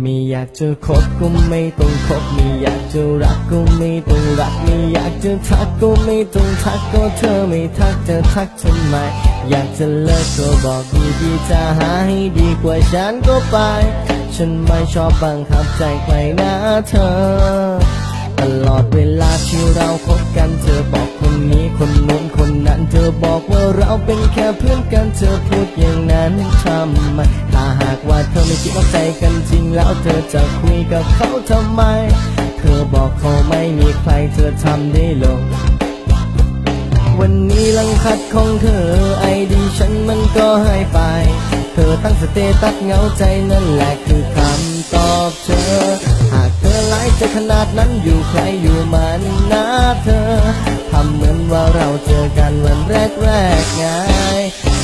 ไม่อยากจะคบก็ไม่ต้องคบไม่อยากจะรักก็ไม่ต้องรักไม่อยากจะทักก็ไม่ต้องทักก็เธอไม่ทักจะทักทำไม อยากจะเลิกก็บอกดีดีๆจะหาให้ดีกว่าฉันก็ไป ฉันไม่ชอบบังคับใจใครนะเธอ ตลอดเวลาที่เราคบกันเธอบอกคนนี้คนนู้นคนนั้นเธอบอ เราเป็นแค่เพื่อนกันเธอพูดอย่างนั้นทำไมถ้าหากว่าเธอไม่คิดว่าใจกันจริงแล้วเธอจะคุยกับเขาทำไม เธอบอกเขาไม่มีใครเธอทำได้ลงวันนี้ลังคัดของเธอไอดีฉันมันก็หายไป เธอตั้งสเตตัสเงาใจนั่นแหละคือคำตอบเธอ จะขนาดนั้นอยู่ใครอยู่มันนะเธอทำเหมือนว่าเราเจอกันวันแรกแรกไง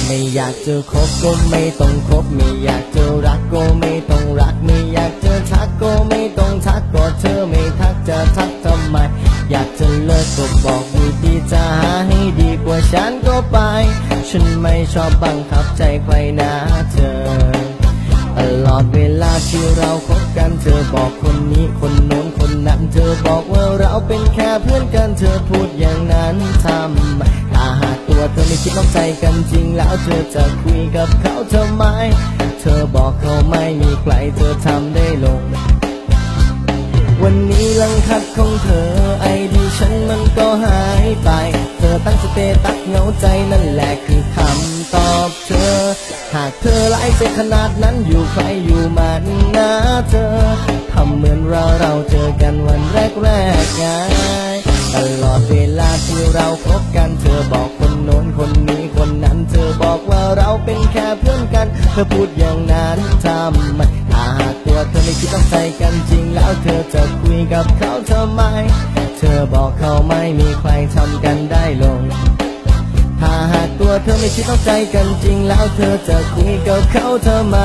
ไม่อยากจะคบก็ไม่ต้องคบ ไม่อยากจะรักก็ไม่ต้องรัก ไม่อยากจะทักก็ไม่ต้องทักก็เธอไม่ทักจะทักทำไม อยากจะเลิกก็บอกดีดีจะหาให้ดีกว่าฉันก็ไป ฉันไม่ชอบบังคับใจใครนะเธอ ตลอดเวลาที่เรา ค่เพื่อนกันเธอพูดอย่างนั้นทำถ้าหากตัวเธอไม่คิดต้องใจกันจริง แล้วเธอจะคุยกับเขาทำไม เธอบอกเขาไม่มีใครเธอทำได้ลง วันนี้ลังคัดของเธอไอดีฉันมันก็หายไป เธอตั้งสเตตัสเหงาใจนั่นแหละคือคำตอบเธอ หากเธอไล่ใจขนาดนั้นอยู่ใครอยู่มันนะเธอทำเหมือนเราเราเจอกันวันแรกแรกๆไง ลาที่เราคบกันเธอบอกคนโน้นคนนี้คนนั้น เธอบอกว่าเราเป็นแค่เพื่อนกัน เธอพูดอย่างนั้นทำไมถ้าหากตัวเธอไม่คิดต้องใจกันจริง แล้วเธอจะคุยกับเขาทำไม เธอบอกเขาไม่มีใครทำกันได้ลงถ้าหากตัวเธอไม่คิดต้องใจกันจริง แล้วเธอจะคุยกับเขาทำไม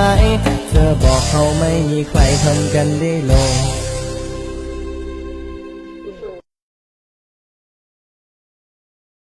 เธอบอกเขาไม่มีใครทำกันได้ลง